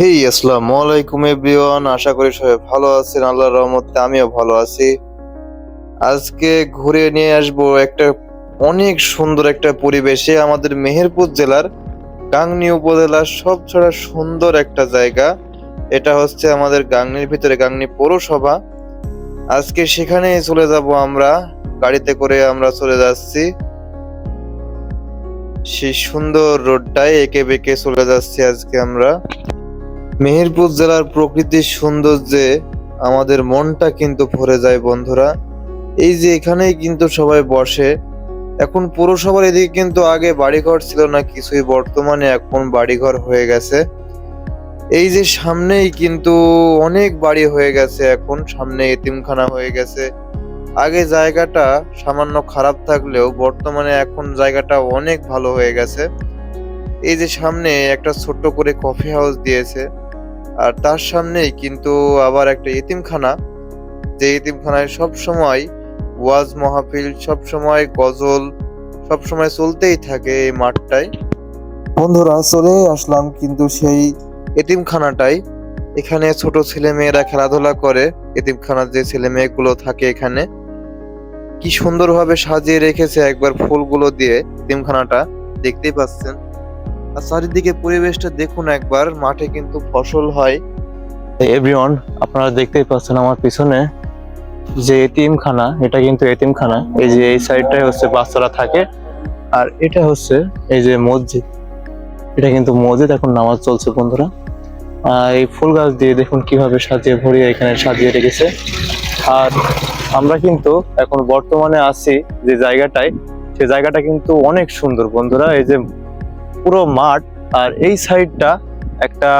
হেই, আসসালামু আলাইকুম এভরিওয়ান। আশা করি সবাই ভালো আছেন। আল্লাহর রহমতে আমিও ভালো আছি। আজকে ঘুরে নিয়ে আসব একটা অনেক সুন্দর একটা পরিবেশে আমাদের মেহেরপুর জেলার গাংনি উপজেলার সবচেয়ে সুন্দর একটা জায়গা। এটা হচ্ছে আমাদের গাংনীর ভিতরে গাংনী পৌরসভা। আজকে সেখানে চলে যাব আমরা। গাড়িতে করে আমরা চলে যাচ্ছি। সেই সুন্দর রোডটায় এঁকে বেঁকে চলে যাচ্ছি আজকে আমরা। মেহেরপুর জেলার প্রকৃতির সৌন্দর্যে আমাদের মনটা কিন্তু ভরে যায়, বন্ধুরা। এই যে এখানেই কিন্তু সবাই বসে। এখন পৌরসভার এদিকে কিন্তু আগে বাড়িঘর ছিল না, কিছুই বর্তমানে এখন বাড়িঘর হয়ে গেছে। এই যে সামনেই কিন্তু অনেক বাড়ি হয়ে গেছে এখন, সামনে এতিমখানা হয়ে গেছে। আগে জায়গাটা সামান্য খারাপ থাকলেও বর্তমানে এখন জায়গাটা অনেক ভালো হয়ে গেছে। এই যে সামনে একটা ছোট্ট করে কফি হাউস দিয়েছে। আর তার সামনেই কিন্তু আবার একটা এতিমখানা, যে এতিমখানায় সব সময় ওয়াজ, মাহফিল, সব সময় গজল, সব সময় চলতেই থাকে এই মাঠটায় বন্ধুরা চলে আসলাম কিন্তু সেই এতিমখানাটাই। এখানে ছোট ছেলে মেয়েরা খেলাধুলা করে, এতিমখানার যে ছেলে মেয়েগুলো থাকে এখানে। কি সুন্দরভাবে সাজিয়ে রেখেছে একবার ফুলগুলো দিয়ে এতিমখানাটা, দেখতেই পাচ্ছেন। চারিদিকে পরিবেশটা দেখুন একবার, মাঠে কিন্তু ফসল হয়। এভরিওয়ান আপনারা দেখতেই পাচ্ছেন আমার পিছনে যে এতিমখানা, এটা কিন্তু এতিমখানা। এই যে এই সাইডটাই হচ্ছে বাচ্চারা থাকে, আর এটা হচ্ছে এই যে মসজিদ। এটা কিন্তু মসজিদ, এখন নামাজ চলছে বন্ধুরা। আর এই ফুল গাছ দিয়ে দেখুন কীভাবে সাজিয়ে ভরিয়ে এখানে সাজিয়ে রেখেছে। আর আমরা কিন্তু এখন বর্তমানে আছি যে জায়গাটায়, সে জায়গাটা কিন্তু অনেক সুন্দর বন্ধুরা। এই যে পুরো মাঠ আর এই সাইডটা একটা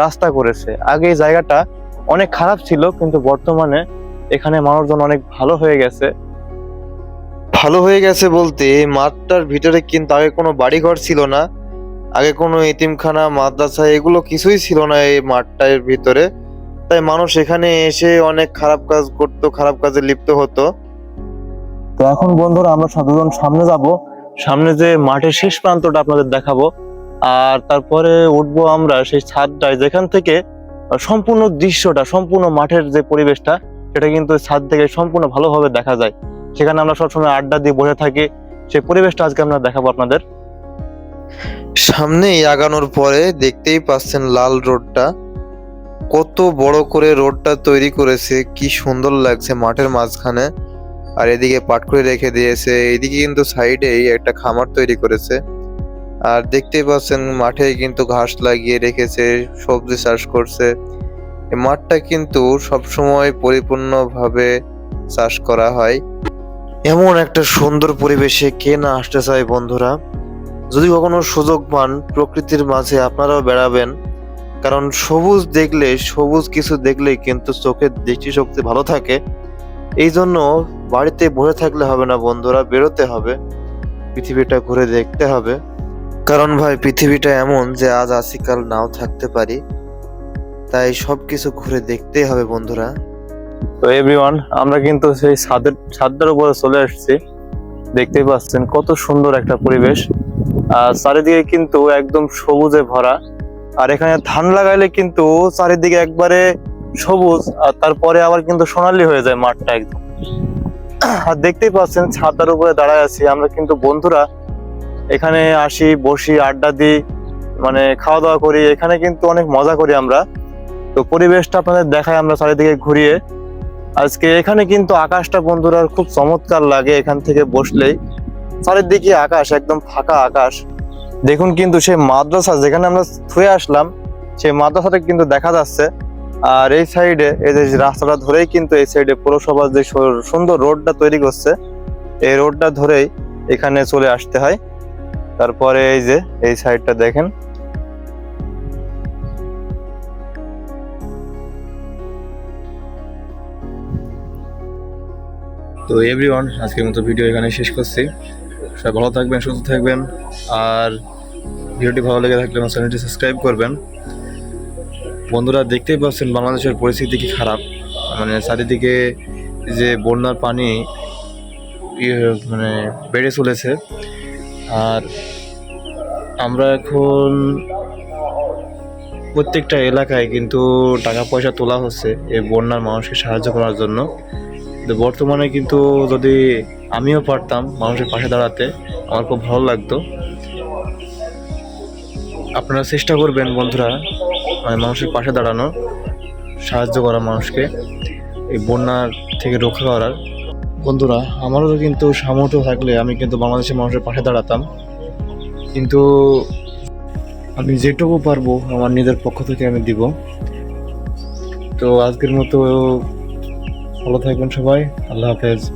রাস্তা করেছে। আগে এই জায়গাটা অনেক খারাপ ছিল কিন্তু বর্তমানে এখানে মানুষজন অনেক ভালো হয়ে গেছে। ভালো হয়ে গেছে বলতে মাঠটার ভিতরে কিন্তু আগে কোনো বাড়িঘর ছিল না আগে কোনো এতিমখানা মাদ্রাসা এগুলো কিছুই ছিল না এই মাঠটার ভিতরে। তাই মানুষ এখানে এসে অনেক খারাপ কাজ করতো খারাপ কাজে লিপ্ত হতো। তো এখন বন্ধুরা আমরা সাধারণ সামনে যাব। সামনে যে মাঠের শেষ প্রান্তটা আপনাদের দেখাবো, আর তারপরে উঠবো আমরা সেই ছাদটায়, যেখান থেকে সম্পূর্ণ দৃশ্যটা, সম্পূর্ণ মাঠের যে পরিবেশটা, সেটা কিন্তু ছাদ থেকে সম্পূর্ণ ভালোভাবে দেখা যায়। সেখানে আমরা সবসময় আড্ডা দিয়ে বসে থাকি। সেই পরিবেশটা আজকে আমরা দেখাবো আপনাদের। সামনেই আগানোর পরে দেখতেই পাচ্ছেন লাল রোডটা। কত বড় করে রোডটা তৈরি করেছে, কি সুন্দর লাগছে মাঠের মাঝখানে। আর এদিকে পাট করে রেখে দিয়েছে। এদিকে কিন্তু সাইডেই একটা খামার তৈরি করেছে। আর দেখতেই পাচ্ছেন, মাঠে কিন্তু ঘাস লাগিয়ে রেখেছে, সবজি চাষ করছে। মাঠটা কিন্তু সবসময় পরিপূর্ণভাবে চাষ করা হয়। এমন একটা সুন্দর পরিবেশে কে না আসতে চায় বন্ধুরা? যদি কখনো সুযোগ পান, প্রকৃতির মাঝে আপনারাও বেড়াবেন। কারণ সবুজ দেখলে, সবুজ কিছু দেখলেই কিন্তু চোখের দৃষ্টিশক্তি ভালো থাকে। এই জন্য বাড়িতে বসে থাকলে হবে না বন্ধুরা, বেরোতে হবে। পৃথিবীটা ঘুরে দেখতে হবে। কারণ ভাই, পৃথিবীটা এমন যে আজ আছি কাল নাও থাকতে পারি। তাই সবকিছু ঘুরে দেখতেই হবে বন্ধুরা। তো এভরিওয়ান আমরা কিন্তু সেই ছাদের ছাদটার উপরে চলে আসছি দেখতেই পাচ্ছেন কত সুন্দর একটা পরিবেশ। আর চারিদিকে কিন্তু একদম সবুজে ভরা। আর এখানে ধান লাগাইলে কিন্তু চারিদিকে একবারে সবুজ, আর তারপরে আবার কিন্তু সোনালি হয়ে যায় মাঠটা একদম। আর দেখতেই পাচ্ছেন, ছাতার উপরে দাঁড়ায় আছি। আমরা কিন্তু বন্ধুরা এখানে আসি, বসি, আড্ডা দিই মানে খাওয়া দাওয়া করি। এখানে কিন্তু অনেক মজা করি আমরা। তো পরিবেশটা আপনাদের দেখায় আমরা চারিদিকে ঘুরিয়ে। আজকে এখানে কিন্তু আকাশটা বন্ধুরা খুব চমৎকার লাগে এখান থেকে বসলেই। চারিদিকে আকাশ, একদম ফাঁকা আকাশ। দেখুন কিন্তু সেই মাদ্রাসা যেখানে আমরা থুয়ে আসলাম, সেই মাদ্রাসাটা কিন্তু দেখা যাচ্ছে। আর এই সাইডে, এই যে রাস্তাটা ধরেই কিন্তু এই সাইডে পৌরসভার যে সুন্দর রোডটা তৈরি করছে, এই রোডটা ধরেই এখানে চলে আসতে হয়। তারপরে এই যে, এই সাইডটা দেখেন। তো এভরিওয়ান আজকের মতো ভিডিও এখানে শেষ করছি। সবাই ভালো থাকবেন, সুস্থ থাকবেন। আর ভিডিওটি ভালো লেগে থাকলে আমার চ্যানেলটি সাবস্ক্রাইব করবেন। বন্ধুরা দেখতেই পাচ্ছেন বাংলাদেশের পরিস্থিতি কি খারাপ। মানে চারিদিকে যে বন্যার পানি মানে বেড়ে চলেছে। আর আমরা এখন প্রত্যেকটা এলাকায় কিন্তু টাকা পয়সা তোলা হচ্ছে এই বন্যার মানুষকে সাহায্য করার জন্য। তো বর্তমানে কিন্তু যদি আমিও পারতাম মানুষের পাশে দাঁড়াতে, আমার খুব ভালো লাগতো। আপনারা চেষ্টা করবেন বন্ধুরা মানুষের পাশে দাঁড়ানো, সাহায্য করা মানুষকে, এই বন্যার থেকে রক্ষা করার। বন্ধুরা, আমারও কিন্তু সামর্থ্য থাকলে আমি কিন্তু বাংলাদেশের মানুষের পাশে দাঁড়াতাম। কিন্তু আমি যেটুকু পারব আমার নিজের পক্ষ থেকে আমি দিব। তো আজকের মতো ভালো থাকবেন সবাই। আল্লাহ হাফেজ।